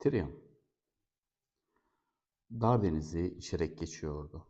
Tyrion, dar denizi içerek geçiyordu.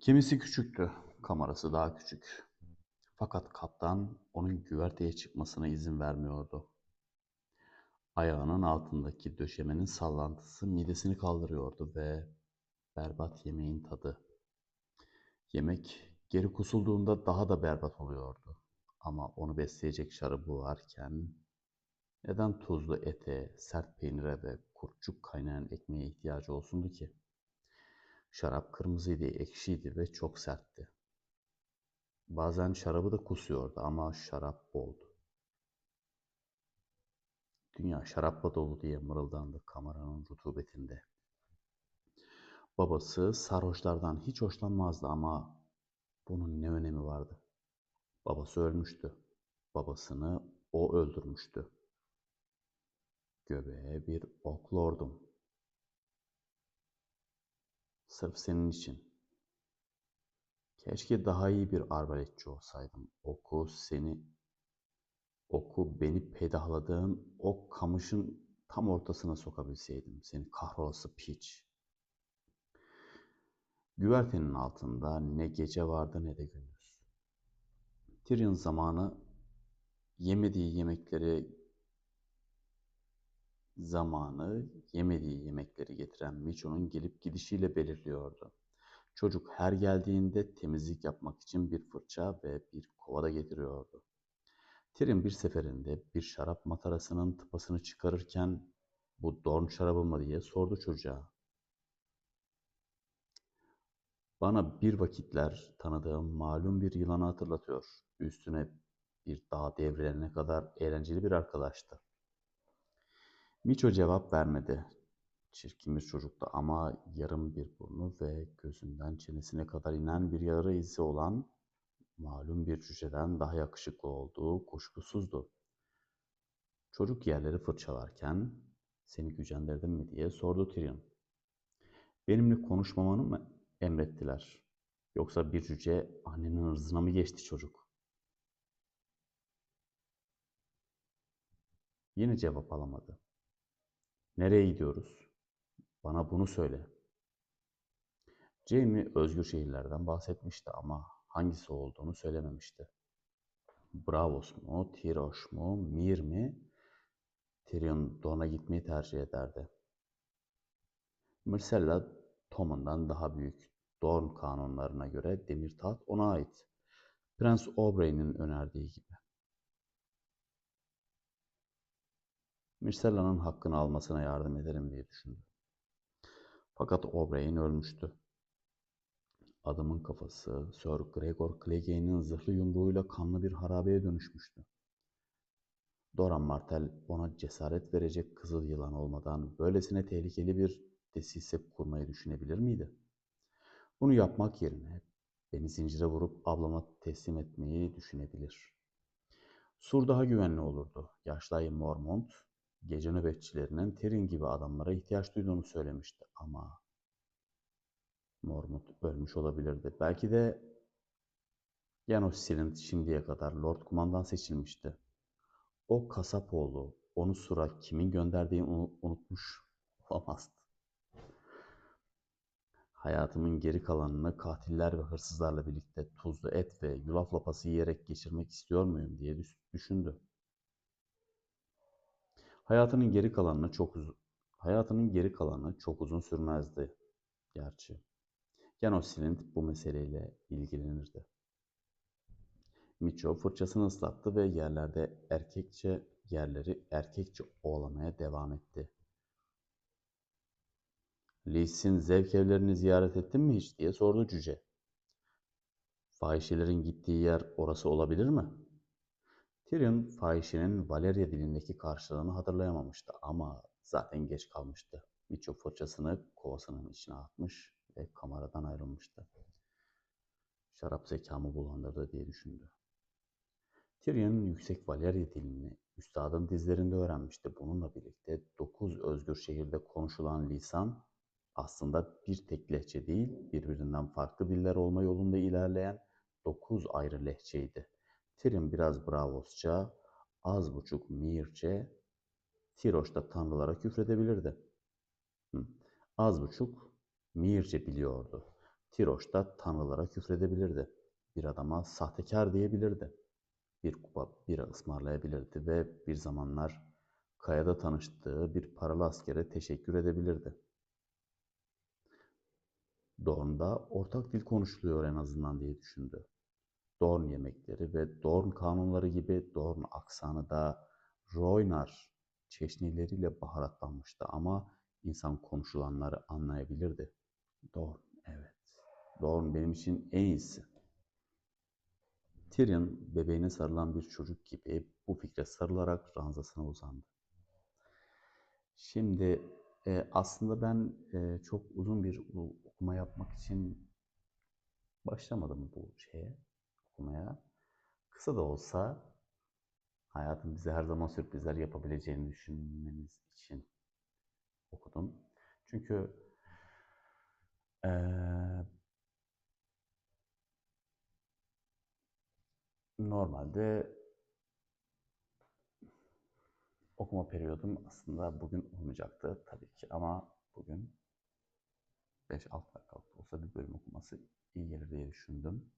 Gemisi küçüktü, kamerası daha küçük. Fakat kaptan onun güverteye çıkmasına izin vermiyordu. Ayağının altındaki döşemenin sallantısı midesini kaldırıyordu ve berbat yemeğin tadı. Yemek geri kusulduğunda daha da berbat oluyordu. Ama onu besleyecek şarabı varken neden tuzlu ete, sert peynire ve kurtçuk kaynayan ekmeğe ihtiyacı olsundu ki? Şarap kırmızıydı, ekşiydi ve çok sertti. Bazen şarabı da kusuyordu ama şarap boldu. Dünya şarapla dolu diye mırıldandı kameranın rutubetinde. Babası sarhoşlardan hiç hoşlanmazdı ama bunun ne önemi vardı? Babası ölmüştü. Babasını o öldürmüştü. Göbeğe bir ok lordum. Sırf senin için. Keşke daha iyi bir arbaletçi olsaydım. Oku seni, oku beni pedahladığın o kamışın tam ortasına sokabilseydim. Seni kahrolası piç. Güvertenin altında ne gece vardı ne de gündüz. Tyrion zamanı yemediği yemekleri zamanı yemediği yemekleri getiren Miço'nun gelip gidişiyle belirliyordu. Çocuk her geldiğinde temizlik yapmak için bir fırça ve bir kova da getiriyordu. Tyrion bir seferinde bir şarap matarasının tıpasını çıkarırken bu Dorn şarabı mı diye sordu çocuğa. Bana bir vakitler tanıdığım malum bir yılanı hatırlatıyor. Üstüne bir dağ devrilene kadar eğlenceli bir arkadaştı. Miço cevap vermedi. Çirkin bir çocuktu ama yarım bir burnu ve gözünden çenesine kadar inen bir yara izi olan malum bir cüceden daha yakışıklı olduğu kuşkusuzdu. Çocuk yerleri fırçalarken seni gücendirdim mi diye sordu Tyrion. Benimle konuşmamanı mı emrettiler? Yoksa bir cüce annenin ırzına mı geçti çocuk? Yine cevap alamadı. Nereye gidiyoruz? Bana bunu söyle. Jamie özgür şehirlerden bahsetmişti ama hangisi olduğunu söylememişti. Bravos mu, Tiroş mu, Mir mi? Tyrion Dorne'a gitmeyi tercih ederdi. Myrcella Tommen'dan daha büyük. Dorn kanunlarına göre demir taht ona ait. Prens Oberyn'in önerdiği gibi. Myrcella'nın hakkını almasına yardım ederim diye düşündü. Fakat Oberyn ölmüştü. Adamın kafası Sir Gregor Clegane'in zırhlı yumruğuyla kanlı bir harabeye dönüşmüştü. Doran Martell ona cesaret verecek kızıl yılan olmadan böylesine tehlikeli bir desise kurmayı düşünebilir miydi? Bunu yapmak yerine beni zincire vurup ablama teslim etmeyi düşünebilir. Sur daha güvenli olurdu. Yaşlı Mormont, gece nöbetçilerinin Tyrion gibi adamlara ihtiyaç duyduğunu söylemişti ama Mormont ölmüş olabilirdi. Belki de Janos Silent şimdiye kadar Lord Kumandan seçilmişti. O kasap oğlu onu Sur'a kimin gönderdiğini unutmuş olamazdı. Hayatımın geri kalanını katiller ve hırsızlarla birlikte tuzlu et ve yulaf lapası yiyerek geçirmek istiyor muyum diye düşündü. Hayatının geri kalanını çok uzun hayatının geri kalanı çok uzun sürmezdi gerçi. Janos Silint bu meseleyle ilgilenirdi. Micho fırçasını ıslattı ve yerlerde erkekçe yerleri erkekçe ovalamaya devam etti. Lis'in zevk evlerini ziyaret ettin mi hiç diye sordu cüce. Fahişelerin gittiği yer orası olabilir mi? Tyrion fahişenin Valeria dilindeki karşılığını hatırlayamamıştı ama zaten geç kalmıştı. Micho fırçasını kovasının içine atmış ve kameradan ayrılmıştı. Şarap zekamı bulandırdı diye düşündü. Tyrion yüksek Valeria dilini üstadın dizlerinde öğrenmişti. Bununla birlikte dokuz özgür şehirde konuşulan lisan aslında bir tek lehçe değil, birbirinden farklı diller olma yolunda ilerleyen dokuz ayrı lehçeydi. Tyrion biraz Bravosça, az buçuk Mirce, Tiroş da tanrılara küfredebilirdi. Hı. Az buçuk Mirce biliyordu. Tiroş da tanrılara küfredebilirdi. Bir adama sahtekar diyebilirdi. Bir kupa bira ısmarlayabilirdi ve bir zamanlar kayada tanıştığı bir paralı askere teşekkür edebilirdi. Dorn'da ortak dil konuşuluyor en azından diye düşündü. Dorn yemekleri ve Dorn kanunları gibi Dorn aksanı da Roynar çeşnileriyle baharatlanmıştı ama insan konuşulanları anlayabilirdi. Dorn, evet. Dorn benim için en iyisi. Tyrion bebeğine sarılan bir çocuk gibi bu fikre sarılarak ranzasına uzandı. Şimdi e, aslında ben e, çok uzun bir okuma yapmak için başlamadım bu şeye, okumaya. Kısa da olsa hayatın bize her zaman sürprizler yapabileceğini düşünmeniz için okudum. Çünkü e, normalde okuma periyodum aslında bugün olmayacaktı tabii ki ama bugün 5-6 dakikalık olsa bir bölüm okuması iyi gelir diye düşündüm.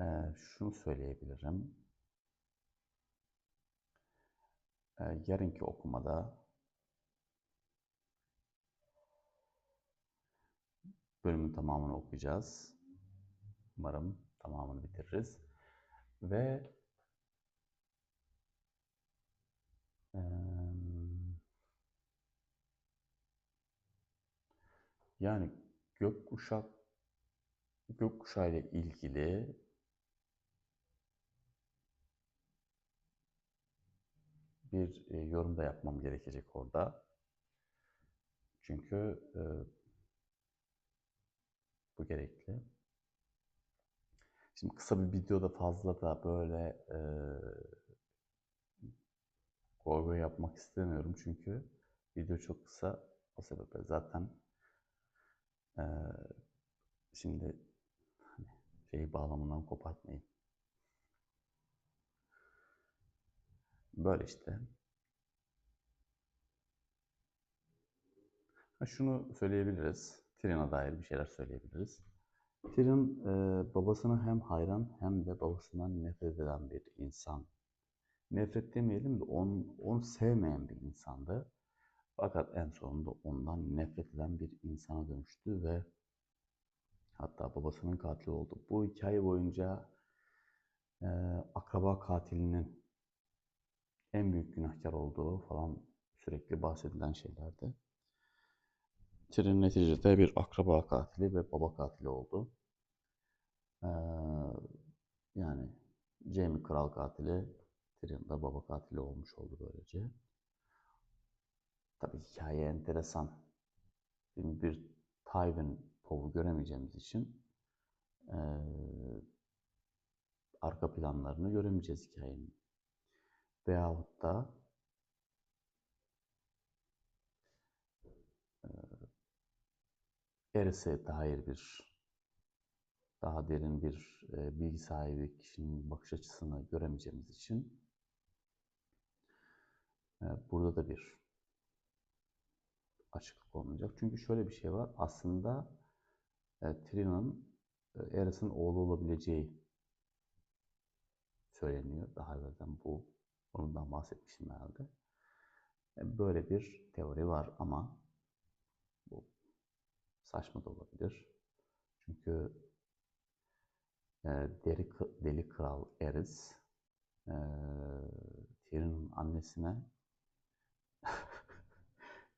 Ee, şunu söyleyebilirim. Ee, yarınki okumada bölümün tamamını okuyacağız. Umarım tamamını bitiririz. Ve yani gökkuşak gökkuşağı ile ilgili bir e, yorum da yapmam gerekecek orada. Çünkü e, bu gerekli. Şimdi kısa bir videoda fazla da böyle e, goy yapmak istemiyorum çünkü video çok kısa. O sebeple zaten e, şimdi hani şeyi bağlamından kopartmayayım. Böyle işte. Ha, şunu söyleyebiliriz. Tyrion'a dair bir şeyler söyleyebiliriz. Tyrion e, babasına hem hayran hem de babasından nefret eden bir insan. Nefret demeyelim de onu, onu sevmeyen bir insandı. Fakat en sonunda ondan nefret eden bir insana dönüştü ve hatta babasının katili oldu. Bu hikaye boyunca e, akraba katilinin en büyük günahkar olduğu falan sürekli bahsedilen şeylerdi. Tyrion neticede bir akraba katili ve baba katili oldu. Ee, yani Jaime kral katili, Tyrion da baba katili olmuş oldu böylece. Tabii hikaye enteresan. Şimdi bir Tywin povu göremeyeceğimiz için e, arka planlarını göremeyeceğiz hikayenin. Veyahut da Eris'e dair bir daha derin bir bilgi sahibi kişinin bakış açısını göremeyeceğimiz için burada da bir açıklık olmayacak. Çünkü şöyle bir şey var. Aslında e, Tyrion'un e, Aerys'in oğlu olabileceği söyleniyor. Daha evvelden bu ondan bahsetmişim herhalde. E, böyle bir teori var ama bu saçma da olabilir. Çünkü e, deri, deli kral Aerys e, Tyrion'un annesine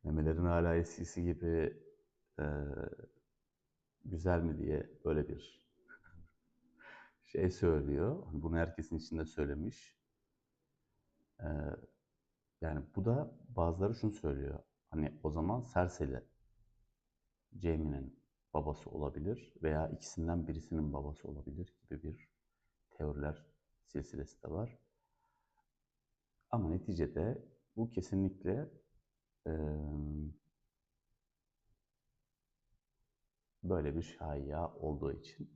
memelerin hala eskisi gibi e, güzel mi diye böyle bir şey söylüyor. Hani bunu herkesin içinde söylemiş. E, yani bu da bazıları şunu söylüyor. Hani o zaman Cersei'li Jaime'nin babası olabilir veya ikisinden birisinin babası olabilir gibi bir teoriler silsilesi de var. Ama neticede bu kesinlikle böyle bir şaya olduğu için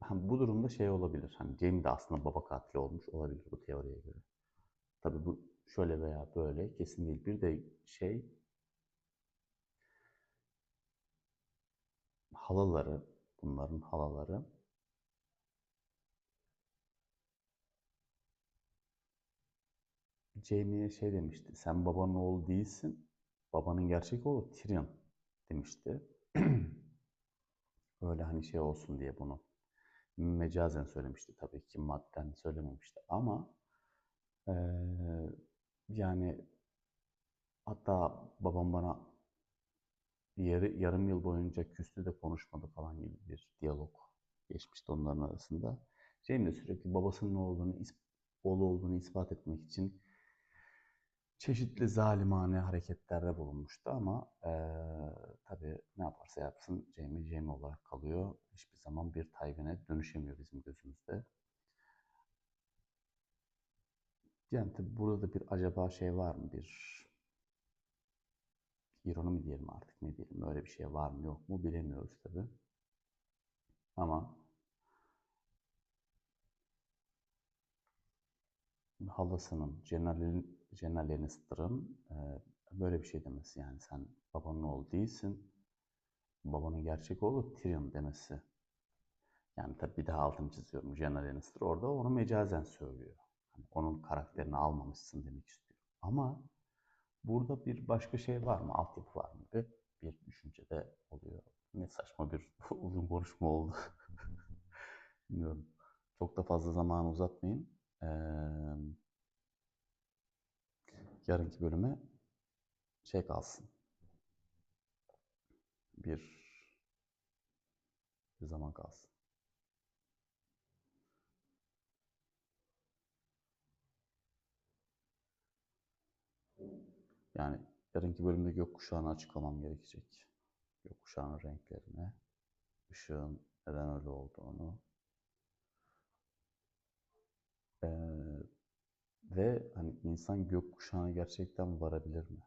hani bu durumda şey olabilir. Hani Jamie de aslında baba katili olmuş olabilir bu teoriye göre. Tabii bu şöyle veya böyle kesin değil. Bir de şey halaları, bunların halaları Jamie'ye şey demişti. Sen babanın oğlu değilsin. Babanın gerçek oğlu Tyrion demişti. Öyle hani şey olsun diye bunu mecazen söylemişti tabii ki madden söylememişti ama eee, yani hatta babam bana yarı, yarım yıl boyunca küstü de konuşmadı falan gibi bir diyalog geçmişti onların arasında. Jamie de sürekli babasının olduğunu, is- oğlu olduğunu ispat etmek için çeşitli zalimane hareketlerde bulunmuştu ama eee tabii ne yaparsa yapsın Jamie Jamie olarak kalıyor. Hiçbir zaman bir Tywin'e dönüşemiyor bizim gözümüzde. Yani tabii burada da bir acaba şey var mı? Bir ironi mi diyelim artık ne diyelim öyle bir şey var mı yok mu bilemiyoruz tabii. Ama halasının Jenna Lin- Jenna Lannister'ın e, böyle bir şey demesi yani sen babanın oğlu değilsin. Babanın gerçek oğlu Tyrion demesi. Yani tabii bir daha altını çiziyorum. Jenna Lannister orada onu mecazen söylüyor. Hani onun karakterini almamışsın demek istiyor. Ama burada bir başka şey var mı? Altyapı var mı? Bir, bir düşünce de oluyor. Ne saçma bir uzun konuşma oldu. Bilmiyorum. Çok da fazla zamanı uzatmayayım. Ee, yarınki bölüme şey kalsın. Bir, bir zaman kalsın. Yani yarınki bölümde gökkuşağını açıklamam gerekecek. Gökkuşağının renklerini, ışığın neden öyle olduğunu. Ee, ve hani insan gökkuşağına gerçekten varabilir mi?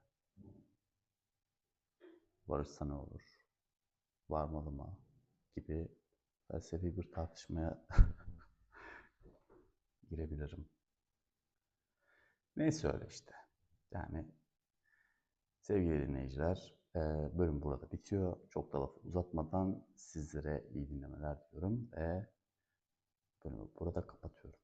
Varırsa ne olur? Varmalı mı? Gibi felsefi bir tartışmaya girebilirim. Neyse öyle işte. Yani sevgili dinleyiciler, bölüm burada bitiyor. Çok da lafı uzatmadan sizlere iyi dinlemeler diyorum ve bölümü burada kapatıyorum.